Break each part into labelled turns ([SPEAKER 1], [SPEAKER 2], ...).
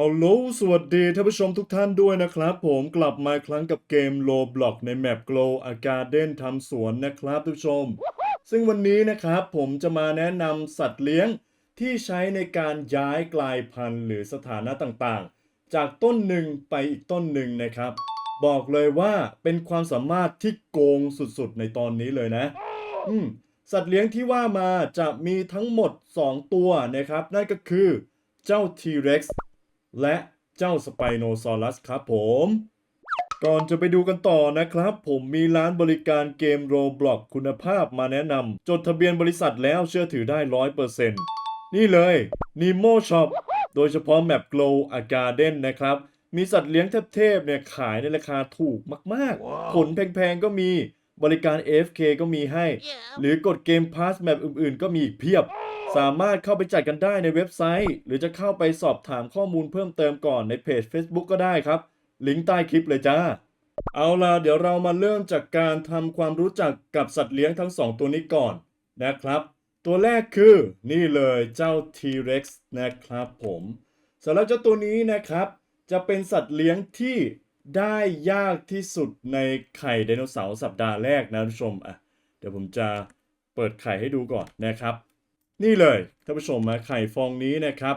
[SPEAKER 1] ฮัลโหลสวัสดีท่านผู้ชมทุกท่านด้วยนะครับ ผมกลับมาครั้งกับเกม Roblox ในแมป Glow a Garden ทำสวนนะครับท่านผู้ชม ซึ่งวันนี้นะครับผมจะมาแนะนำสัตว์เลี้ยงที่ใช้ในการย้ายกลายพันธุ์หรือสถานะต่างๆ จากต้นหนึ่งไปอีกต้นหนึ่งนะครับ บอกเลยว่าเป็นความสามารถที่โกงสุดๆ ในตอนนี้เลยนะ อืมสัตว์เลี้ยงที่ว่ามาจะมีทั้งหมด 2 ตัวนะครับ นั่นก็คือเจ้า T-Rex และเจ้าสไปโนซอรัสครับผม ก่อนจะไปดูกันต่อนะครับ ผมมีร้านบริการเกม Roblox คุณภาพมาแนะนำจดทะเบียนบริษัทแล้วเชื่อถือได้100%นี่เลย Nemo Shop โดยเฉพาะแมป Glow a Garden นะครับ มีสัตว์เลี้ยงเทพๆเนี่ยขายในราคาถูกมาก ๆ ผลแพงๆก็มีบริการ AFK ก็มีให้ หรือกดเกมพาสแมปอื่นๆ ก็มีอีกเพียบ สามารถเข้าไปจัดกันได้ในเว็บไซต์ หรือจะเข้าไปสอบถามข้อมูลเพิ่มเติมก่อนในเพจ Facebook ก็ได้ครับ ลิงก์ใต้คลิปเลยจ้า เอาล่ะเดี๋ยวเรามาเริ่มจากการทำความรู้จักกับสัตว์เลี้ยงทั้งสองตัวนี้ก่อนนะครับ ตัวแรกคือนี่เลยเจ้า T-Rex นะครับผมสำหรับเจ้าตัวนี้นะครับ จะเป็นสัตว์เลี้ยงที่ได้ยากที่สุดในไข่ไดโนเสาร์สัปดาห์แรกนะท่านผู้ชมอะเดี๋ยวผมจะเปิดไข่ให้ดูก่อนนะครับ นี่เลยท่านผู้ชมมาไข่ฟองนี้นะครับ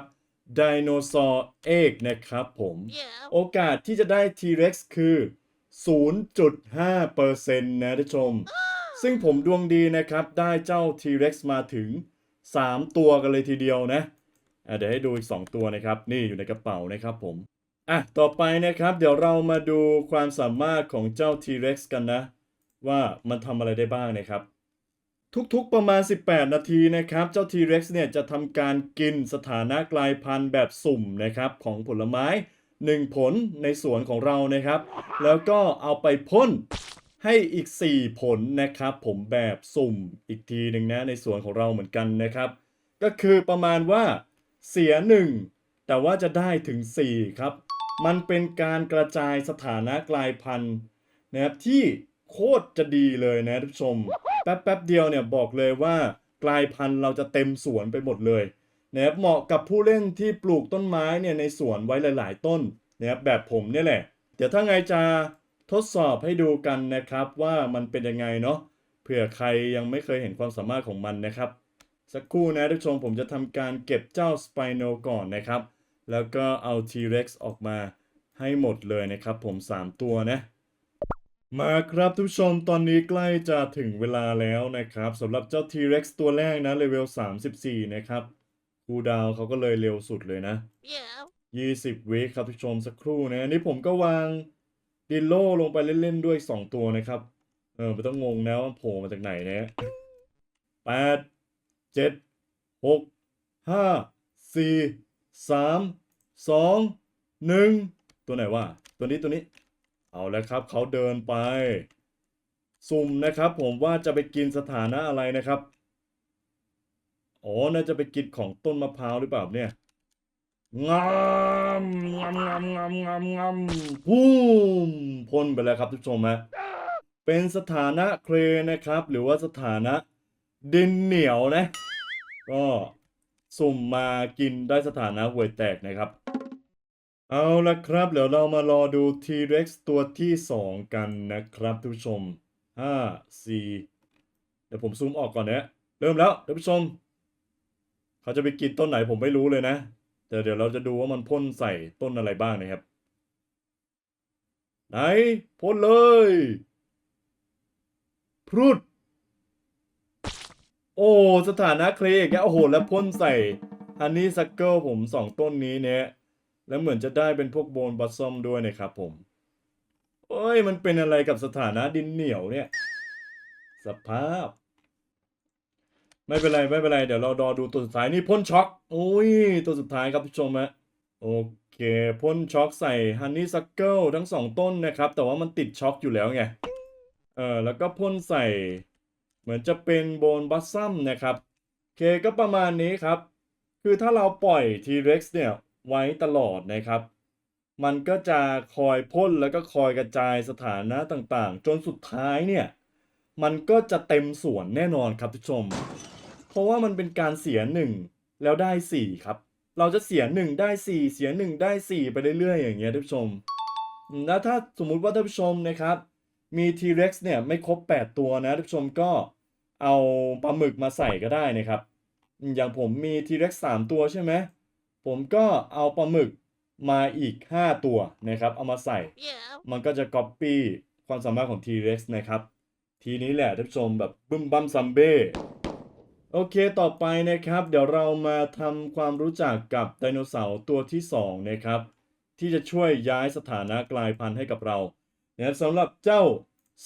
[SPEAKER 1] ไดโนเสาร์เอกนะครับผม โอกาสที่จะได้ T-Rex คือ 0.5%นะท่านผู้ชม ซึ่งผมดวงดีนะครับ ได้เจ้า T-Rex มาถึง 3 ตัวกันเลยทีเดียวนะอะเดี๋ยวให้ดูอีก 2 ตัวนะครับ นี่อยู่ในกระเป๋านะครับผม อะ ต่อไปนะครับ เดี๋ยวเรามาดูความสามารถของเจ้า T-Rex กันนะ ว่ามันทำอะไรได้บ้างนะครับ ทุกๆประมาณ 18 นาทีนะครับ เจ้า T-Rex เนี่ยจะทำการกินสถานะกลายพันธุ์แบบสุ่มนะครับของผลไม้ 1 ผลในสวนของเรานะครับ แล้วก็เอาไปพ่นให้อีก 4 ผลนะครับ ผมแบบสุ่มอีกทีหนึ่งนะในสวนของเราเหมือนกันนะครับ ก็คือประมาณว่าเสีย 1 แต่ว่าจะได้ถึง 4 ครับ มันเป็นการกระจายสถานะกลายพันธุ์นะครับที่โคตรจะดีเลยนะท่านผู้ชม ป๊บแป๊บเดียวเนี่ยบอกเลยว่ากลายพันธุ์เราจะเต็มสวนไปหมดเลยนะครับเหมาะกับผู้เล่นที่ปลูกต้นไม้เนี่ยในสวนไว้หลาย ๆ ต้นนะครับแบบผมเนี่ยแหละ เดี๋ยวถ้าไงจะทดสอบให้ดูกันนะครับว่ามันเป็นยังไงเนาะเผื่อใครยังไม่เคยเห็นความสามารถของมันนะครับ สักครู่นะท่านผู้ชมผมจะทำการเก็บเจ้าสไปโนก่อนนะครับ แล้วก็เอา T-Rex ออกมาให้หมดเลยนะครับผม 3 ตัวนะ มาครับทุกผู้ชมตอนนี้ใกล้จะถึงเวลาแล้วนะครับสำหรับเจ้า T-Rex ตัวแรกนะเลเวล 34 นะครับคูลดาวน์เขาก็เลยเร็วสุดเลยนะ 20 วิครับทุกผู้ชมสักครู่นะอันนี้ผมก็วางดิโลลงไปเล่น ๆ ด้วย 2 ตัวนะครับ เออไม่ต้องงงนะว่าโผล่มาจากไหนนะแปดเจ็ดหกห้าสี่สามสองหนึ่งตัวไหนวะตัวนี้ตัวนี้ เอาแล้วครับเขาเดินไป สุ่มนะครับผมว่าจะไปกินสถานะอะไรนะครับอ๋อน่าจะไปกินของต้นมะพร้าวหรือเปล่าเนี่ยงามงามงามงามงามงามพุ่มพ่นไปแล้วครับทุกชมฮะเป็นสถานะเครนะครับ หรือว่าสถานะดินเหนียวนะ ก็สุ่มมากินได้สถานะห่วยแตกนะครับ เอาละครับ เดี๋ยวเรามารอดู T-Rex ตัวที่ 2 กันนะครับทุกผู้ชม 5 4 เดี๋ยวผมซูมออกก่อนนะ เริ่มแล้วท่านผู้ชม เขาจะไปกินต้นไหนผมไม่รู้เลยนะ แต่เดี๋ยวเราจะดูว่ามันพ่นใส่ต้นอะไรบ้างนะครับ ไหนพ่นเลย พรุด โอ้สถานะเคลอีกแล้วโอ้โห แล้วพ่นใส่ฮันนี่ซักเกิลผมสองต้นนี้เนี่ย แล้วเหมือนจะได้เป็นพวกโบนบัสซอมด้วยนะครับผมเอ้ย มันเป็นอะไรกับสถานะดินเหนียวเนี่ย สภาพ ไม่เป็นไรไม่เป็นไร เดี๋ยวเรารอดูตัวสุดท้ายนี่พ่นช็อกโอ้ย ตัวสุดท้ายครับผู้ชมฮะโอเคพ่นช็อกใส่ฮันนี่ซักเกิลทั้งสองต้นนะครับ แต่ว่ามันติดช็อกอยู่แล้วไง เออแล้วก็พ่นใส่ เหมือนจะเป็นโบนบัสซัมนะครับโอเคก็ประมาณนี้ครับ คือถ้าเราปล่อย T-Rex เนี่ย ไว้ตลอดนะครับ มันก็จะคอยพ่นแล้วก็คอยกระจายสถานะต่างๆ จนสุดท้ายเนี่ย มันก็จะเต็มสวนแน่นอนครับทุกชม เพราะว่ามันเป็นการเสียหนึ่งแล้วได้สี่ครับ เราจะเสียหนึ่งได้สี่เสียหนึ่งได้สี่ไปเรื่อยๆอย่างเงี้ยท่านผู้ชม แล้วถ้าสมมุติว่าท่านผู้ชมนะครับ มี T-Rex เนี่ยไม่ครบ 8 ตัวนะท่านผู้ชมก็เอาปลาหมึกมาใส่ก็ได้นะครับอืมอย่างผมมี T-Rex 3 ตัวใช่ไหม ผมก็เอาปลาหมึกมาอีก 5 ตัวนะครับ เอามาใส่
[SPEAKER 2] Yeah.
[SPEAKER 1] มันก็จะ Copy ความสามารถของ T-Rex นะครับ ทีนี้แหละท่านผู้ชมแบบบึ้มบั้มซัมเบ้โอเคต่อไปนะครับ เดี๋ยวเรามาทำความรู้จักกับไดโนเสาร์ตัวที่ 2 นะครับ ที่จะช่วยย้ายสถานะกลายพันธุ์ให้กับเรานะครับสำหรับเจ้า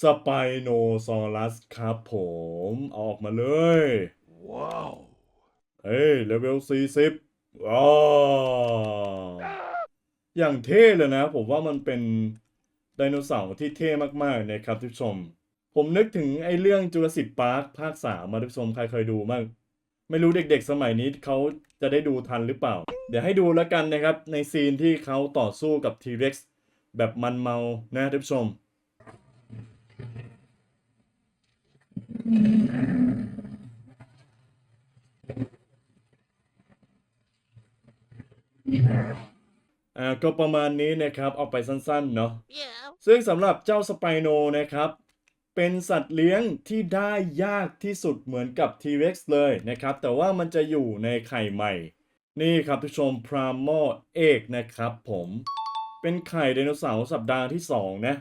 [SPEAKER 1] สไปโนซอรัสครับผมเอาออกมาเลย
[SPEAKER 3] Wow.
[SPEAKER 1] เฮ้ยเลเวล40 ว้าวอย่างเท่เลยนะ ผมว่ามันเป็นไดโนเสาร์ที่เท่มากๆนะครับทุกชม ผมนึกถึงไอ้เรื่องจูราสสิ c พาร์คภาคสามมาทุกชมใครเคยดูบ้างไม่รู้เด็กๆสมัยนี้เขาจะได้ดูทันหรือเปล่า เดี๋ยวให้ดูแล้วกันนะครับ ในซีนที่เขาต่อสู้กับ T-Rex แบบมันเมานะท่านผู้ชม อ่าก็ประมาณนี้นะครับเอาไปสั้นๆเนาะ
[SPEAKER 2] Yeah.
[SPEAKER 1] ซึ่งสำหรับเจ้าสไปโนนะครับ เป็นสัตว์เลี้ยงที่ได้ยากที่สุดเหมือนกับ T-Rex เลยนะครับ แต่ว่ามันจะอยู่ในไข่ใหม่ นี่ครับทุกชม Primal Egg นะครับผมเป็นไข่ไดโนเสาร์สัปดาห์ที่ 2 นะ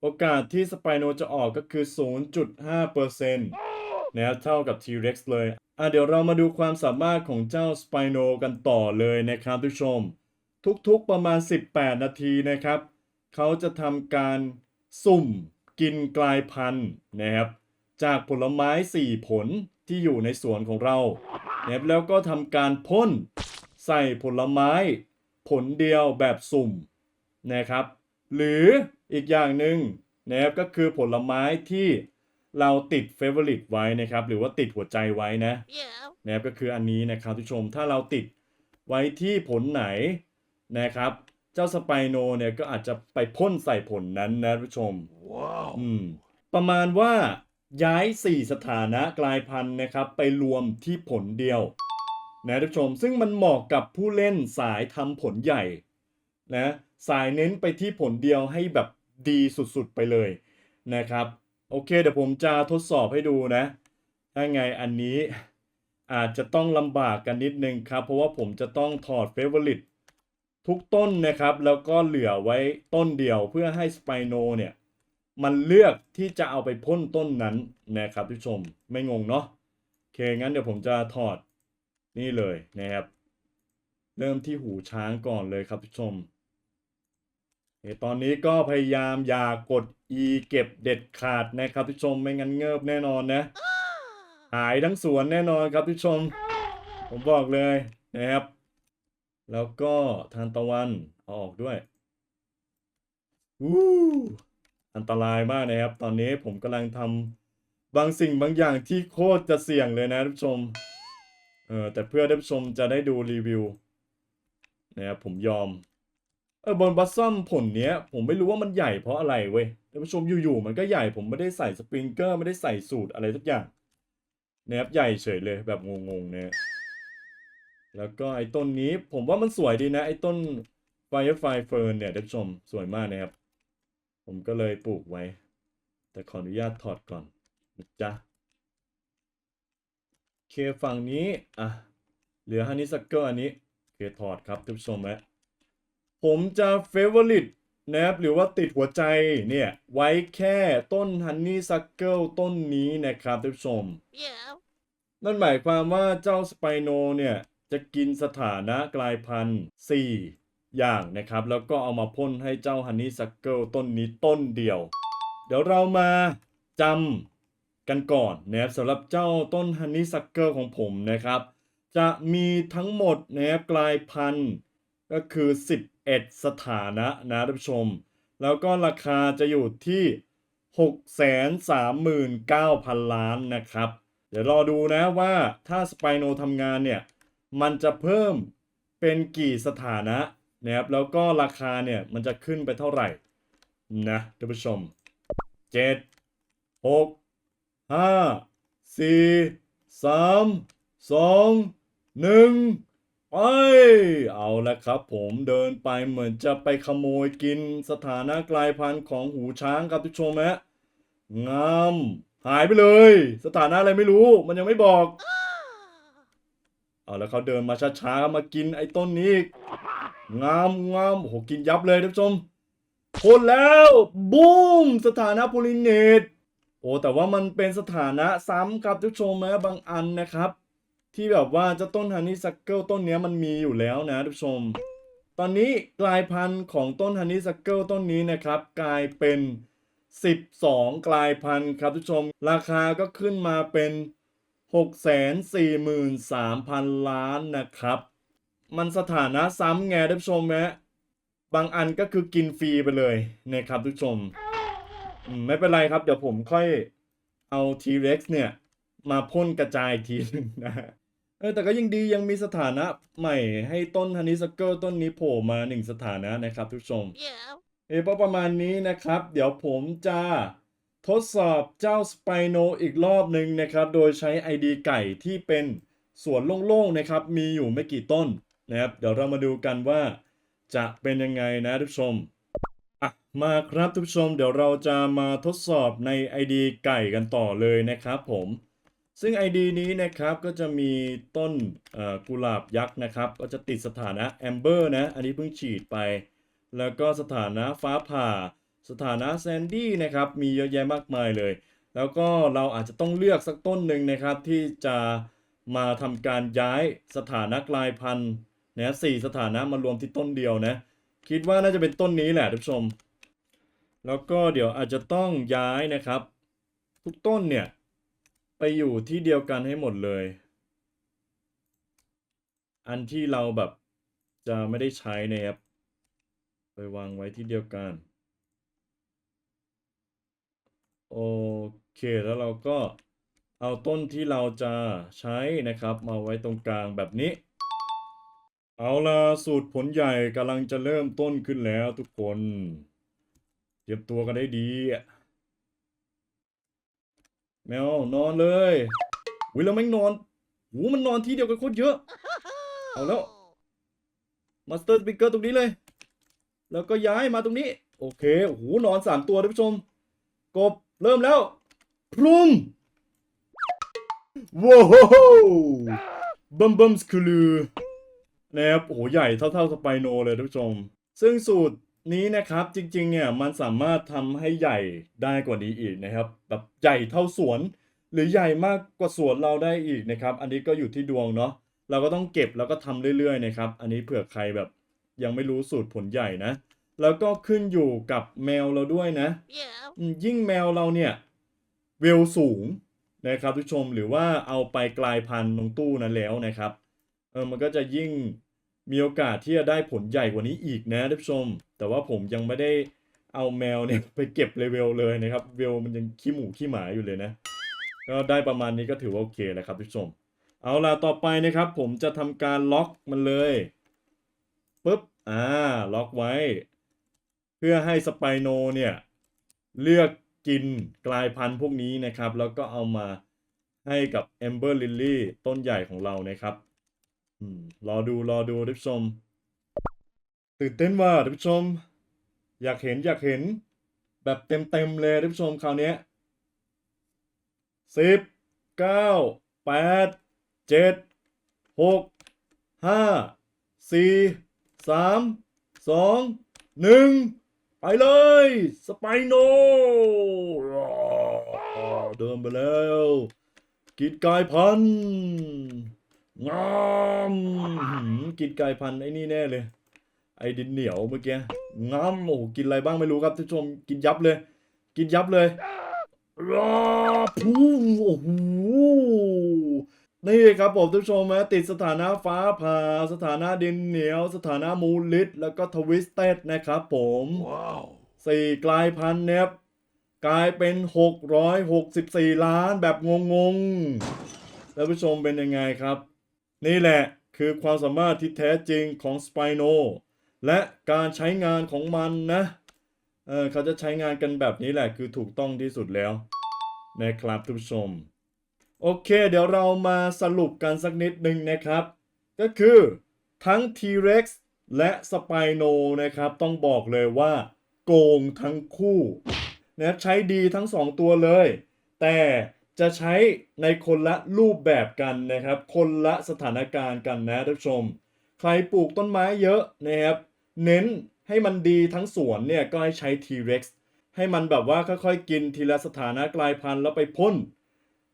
[SPEAKER 1] โอกาสที่สไปโนจะออกก็คือ 0.5%นะครับเท่ากับ T-Rex เลย อะเดี๋ยวเรามาดูความสามารถของเจ้าสไปโนกันต่อเลยนะครับทุกชม ทุกๆประมาณ 18 นาทีนะครับ เขาจะทำการสุ่มกินกลายพันธุ์นะครับ จากผลไม้ 4 ผลที่อยู่ในสวนของเรานะครับแล้วก็ทำการพ่นใส่ผลไม้ ผลเดียวแบบสุ่มนะครับ หรืออีกอย่างหนึ่งนะครับก็คือผลไม้ที่ เราติดเฟเวอริตไว้นะครับ หรือว่าติดหัวใจไว้นะ
[SPEAKER 2] Yeah.
[SPEAKER 1] นะครับก็คืออันนี้นะครับทุกชมถ้าเราติดไว้ที่ผลไหนนะครับ เจ้าสไปโนเนี่ยก็อาจจะไปพ่นใส่ผลนั้นนะทุกชม
[SPEAKER 3] Wow.
[SPEAKER 1] อืมประมาณว่าย้าย 4 สถานะกลายพันธุ์นะครับ ไปรวมที่ผลเดียวนะทุกชม ซึ่งมันเหมาะกับผู้เล่นสายทำผลใหญ่นะสายเน้นไปที่ผลเดียวให้แบบดีสุดๆไปเลยนะครับ โอเค เดี๋ยวผมจะทดสอบให้ดูนะ ถ้าไงอันนี้อาจจะต้องลำบากกันนิดนึงครับ เพราะว่าผมจะต้องถอดเฟเวอริตทุกต้นนะครับ แล้วก็เหลือไว้ต้นเดียวเพื่อให้สไปโนเนี่ย มันเลือกที่จะเอาไปพ่นต้นนั้นนะครับทุกชมไม่งงเนาะโอเค งั้นเดี๋ยวผมจะถอดนี่เลยนะครับ เริ่มที่หูช้างก่อนเลยครับทุกชม ตอนนี้ก็พยายามอย่ากด E เก็บเด็ดขาดนะครับทุกชมไม่งั้นเงิบแน่นอนนะ หายทั้งสวนแน่นอนครับทุกชม ผมบอกเลยนะครับ แล้วก็ทานตะวันออกด้วยวู้อันตรายมากนะครับ ตอนนี้ผมกำลังทำบางสิ่งบางอย่างที่โคตรจะเสี่ยงเลยนะท่านผู้ชมเออแต่เพื่อท่านผู้ชมจะได้ดูรีวิวนะครับผมยอม เออบนบัสซัมผลเนี้ย ผมไม่รู้ว่ามันใหญ่เพราะอะไรเว้ยท่านผู้ชมอยู่ๆมันก็ใหญ่ผมไม่ได้ใส่สปริงเกอร์ไม่ได้ใส่สูตรอะไรสักอย่างนะครับใหญ่เฉยเลยแบบงงๆเนี่ยแล้วก็ไอ้ต้นนี้ผมว่ามันสวยดีนะ ไอ้ต้น Firefly Fern เนี่ยท่านผู้ชมสวยมากนะครับ ผมก็เลยปลูกไว้ แต่ขออนุญาตถอดก่อนนะจ๊ะเคฝั่งนี้อะเหลือฮันนี่ซักเกอร์อันนี้เคถอดครับท่านผู้ชมฮะ ผมจะเฟเวอริตนะครับหรือว่าติดหัวใจเนี่ยไว้แค่ต้นฮันนี่ซักเกิลต้นนี้นะครับท่านผู้ชม
[SPEAKER 2] Yeah.
[SPEAKER 1] นั่นหมายความว่าเจ้าสไปโนเนี่ยจะกินสถานะกลายพันธุ์4อย่างนะครับ แล้วก็เอามาพ่นให้เจ้าฮันนี่ซักเกิลต้นนี้ต้นเดียว เดี๋ยวเรามาจำกันก่อนนะครับสำหรับเจ้าต้นฮันนี่ซักเกิลของผมนะครับ จะมีทั้งหมดนะครับกลายพันธุ์ก็คือ 11 สถานะนะท่านผู้ชม แล้วก็ราคาจะอยู่ที่ 639,000 ล้านนะครับ เดี๋ยวรอดูนะว่าถ้าสไปโนทำงานเนี่ย มันจะเพิ่มเป็นกี่สถานะนะครับแล้วก็ราคาเนี่ยมันจะขึ้นไปเท่าไหร่นะท่านผู้ชม 7 6 5 4 3 2 1 ไปไปเอาละครับผมเดินไปเหมือนจะไปขโมยกินสถานะกลายพันธุ์ของหูช้างครับทุกชมฮะงามหายไปเลย สถานะอะไรไม่รู้ มันยังไม่บอก เอาแล้วเขาเดินมาช้าๆมากินไอ้ต้นนี้อีกงามงามโหกินยับเลยท่านผู้ชมคนแล้วบูมสถานะโพลิเนตโอ้แต่ว่ามันเป็นสถานะซ้ำครับท่านผู้ชมนะบางอันนะครับ ที่แบบว่าเจ้าต้นฮันนี่ซักเกิลต้นนี้มันมีอยู่แล้วนะท่านผู้ชม ตอนนี้กลายพันธุ์ของต้นฮันนี่ซักเกิลต้นนี้นะครับ กลายเป็น 12 กลายพันธุ์ครับท่านผู้ชม ราคาก็ขึ้นมาเป็น 643,000 ล้านนะครับ มันสถานะซ้ำไงท่านผู้ชมนะบางอันก็คือกินฟรีไปเลยนะครับทุกผู้ชมไม่เป็นไรครับ เดี๋ยวผมค่อยเอา T-Rex เนี่ย มาพ่นกระจายอีกทีหนึงนะ เออแต่ก็ยังดียังมีสถานะใหม่ให้ต้นฮันนี่สเกิลต้นนี้โผล่มาหนึ่งสถานะนะครับทุกผู้ชม
[SPEAKER 2] Yeah.
[SPEAKER 1] เออประมาณนี้นะครับ เดี๋ยวผมจะทดสอบเจ้าสไปโนอีกรอบหนึ่งนะครับ โดยใช้ ID ไก่ที่เป็นสวนโล่งๆนะครับ มีอยู่ไม่กี่ต้นนะครับ เดี๋ยวเรามาดูกันว่าจะเป็นยังไงนะทุกผู้ชมอะมาครับทุกผู้ชม เดี๋ยวเราจะมาทดสอบใน ID ไก่กันต่อเลยนะครับผม ซึ่ง ID นี้นะครับก็จะมีต้นกุหลาบยักษ์นะครับ ก็จะติดสถานะแอมเบอร์นะ อันนี้เพิ่งฉีดไป แล้วก็สถานะฟ้าผ่า สถานะแซนดี้นะครับ มีเยอะแยะมากมายเลย แล้วก็เราอาจจะต้องเลือกสักต้นหนึ่งนะครับ ที่จะมาทำการย้ายสถานะกลายพันธุ์นะสี่สถานะมารวมที่ต้นเดียวนะ คิดว่าน่าจะเป็นต้นนี้แหละทุกผู้ชม แล้วก็เดี๋ยวอาจจะต้องย้ายนะครับ ทุกต้นเนี่ย ไปอยู่ที่เดียวกันให้หมดเลย อันที่เราแบบจะไม่ได้ใช้นะครับไปวางไว้ที่เดียวกัน โอเค แล้วเราก็เอาต้นที่เราจะใช้นะครับ มาไว้ตรงกลางแบบนี้ เอาล่ะสูตรผลใหญ่กำลังจะเริ่มต้นขึ้นแล้วทุกคน เตรียมตัวกันได้ดีอะ แมวนอนเลยวิแล้วแม่งนอนหูมันนอนที่เดียวกันโคตรเยอะ เอาแล้วมาสเตอร์สปิเกอร์ตรงนี้เลย แล้วก็ย้ายมาตรงนี้ โอเคโอ้โหนอนสามตัวท่านผู้ชม กบเริ่มแล้ว พรุมว้าวบัมบัมสคูลูนะครับโอ้โหใหญ่เท่าๆสไปโนเลยท่านผู้ชม ซึ่งสูตร นี้นะครับจริงๆเนี่ยมันสามารถทำให้ใหญ่ได้กว่านี้อีกนะครับแบบใหญ่เท่าสวน หรือใหญ่มากกว่าสวนเราได้อีกนะครับ อันนี้ก็อยู่ที่ดวงเนาะเราก็ต้องเก็บแล้วก็ทำเรื่อยๆนะครับ อันนี้เผื่อใครแบบยังไม่รู้สูตรผลใหญ่นะ แล้วก็ขึ้นอยู่กับแมวเราด้วยนะ
[SPEAKER 2] Yeah.
[SPEAKER 1] อืมยิ่งแมวเราเนี่ยเวลสูงนะครับทุกชมหรือว่าเอาไปกลายพันธุ์ตรงตู้นั้นแล้วนะครับเออมันก็จะยิ่ง มีโอกาสที่จะได้ผลใหญ่กว่านี้อีกนะท่านผู้ชม แต่ว่าผมยังไม่ได้เอาแมวเนี่ยไปเก็บเลเวลเลยนะครับเวลมันยังขี้หมูขี้หมาอยู่เลยนะ ก็ได้ประมาณนี้ก็ถือว่าโอเคแล้วครับทุกชม เอาล่ะต่อไปนะครับ ผมจะทำการล็อกมันเลยปุ๊บอ่าล็อกไว้ เพื่อให้สไปโนเนี่ยเลือกกินกลายพันธุ์พวกนี้นะครับ แล้วก็เอามาให้กับ Amber Lily ต้นใหญ่ของเรานะครับ อืมรอดูรอดูท่านผู้ชม ตื่นเต้นว่าท่านผู้ชม อยากเห็นอยากเห็น แบบเต็มเต็มเลยท่านผู้ชมคราวนี้สิบเก้าแปดเจ็ดหกห้าสี่สามสองหนึ่งไปเลย สไปโนเดินไปแล้ว กิดกายพันธุ์ งามหืมกิดกายพันธุ์ไอ้นี่แน่เลย ไอ้ดินเหนียวเมื่อกี้งามโอ้โหกินอะไรบ้างไม่รู้ครับท่านผู้ชมกินยับเลย กินยับเลยราพูโอ้โหนี่ครับผมท่านผู้ชมนะติดสถานะฟ้าผ่า สถานะดินเหนียว สถานะมูลลิดแล้วก็ทวิสเต็ดนะครับผม
[SPEAKER 2] Wow.
[SPEAKER 1] สี่กลายพันธุ์เนี่ยครับกลายเป็น 664 ล้านแบบงงๆท่านผู้ชมเป็นยังไงครับ นี่แหละคือความสามารถที่แท้จริงของสไปโนและการใช้งานของมันนะเออเขาจะใช้งานกันแบบนี้แหละคือถูกต้องที่สุดแล้วนะครับท่านผู้ชม โอเค เดี๋ยวเรามาสรุปกันสักนิดหนึ่งนะครับ ก็คือทั้ง T-Rex และ Spino นะครับ ต้องบอกเลยว่า โกงทั้งคู่นะใช้ดีทั้ง2ตัวเลย แต่ จะใช้ในคนละรูปแบบกันนะครับ คนละสถานการณ์กันนะท่านผู้ชม ใครปลูกต้นไม้เยอะนะครับ เน้นให้มันดีทั้งสวนเนี่ยก็ให้ใช้ T-Rex ให้มันแบบว่าค่อยๆ กินทีละสถานะกลายพันธุ์แล้วไปพ่น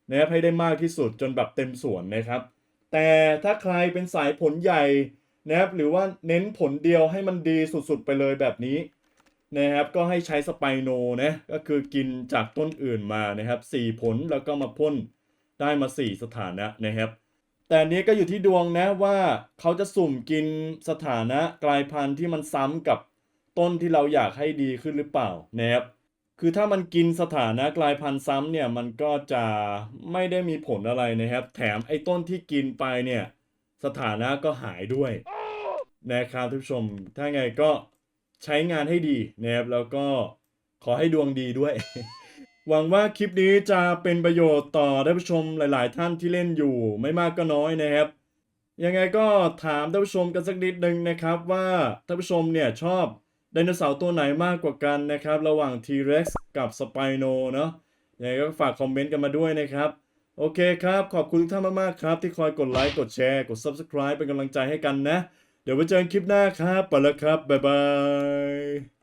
[SPEAKER 1] นะครับให้ได้มากที่สุดจนแบบเต็มสวนนะครับ แต่ถ้าใครเป็นสายผลใหญ่นะครับหรือว่าเน้นผลเดียวให้มันดีสุดๆไปเลยแบบนี้ นะครับก็ให้ใช้สไปโนนะก็คือกินจากต้นอื่นมานะครับสี่ผลแล้วก็มาพ่นได้มาสี่สถานะนะครับ แต่นนี้ก็อยู่ที่ดวงนะว่าเขาจะสุ่มกินสถานะกลายพันธุ์ที่มันซ้ำกับต้นที่เราอยากให้ดีขึ้นหรือเปล่านะครับคือถ้ามันกินสถานะกลายพันธุ์ซ้ำเนี่ยมันก็จะไม่ได้มีผลอะไรนะครับ แถมไอ้ต้นที่กินไปเนี่ยสถานะก็หายด้วยนะครับทุกผู้ชมถ้าไงก็ ใช้งานให้ดีนะครับแล้วก็ขอให้ดวงดีด้วย หวังว่าคลิปนี้จะเป็นประโยชน์ต่อท่านผู้ชมหลาย ๆ ท่านที่เล่นอยู่ไม่มากก็น้อยนะครับ ยังไงก็ถามท่านผู้ชมกันสักนิดนึงนะครับ ว่าท่านผู้ชมเนี่ยชอบไดโนเสาร์ตัวไหนมากกว่ากันนะครับ ระหว่าง T-Rex กับ Spino เนาะยังไงก็ฝากคอมเมนต์กันมาด้วยนะครับ โอเคครับ ขอบคุณทุกท่านมาก ๆ ครับ ที่คอยกดไลค์กดแชร์กด Subscribe เป็นกำลังใจให้กันนะ เดี๋ยวไว้เจอกันคลิปหน้าครับ ไปแล้วครับ บ๊ายบาย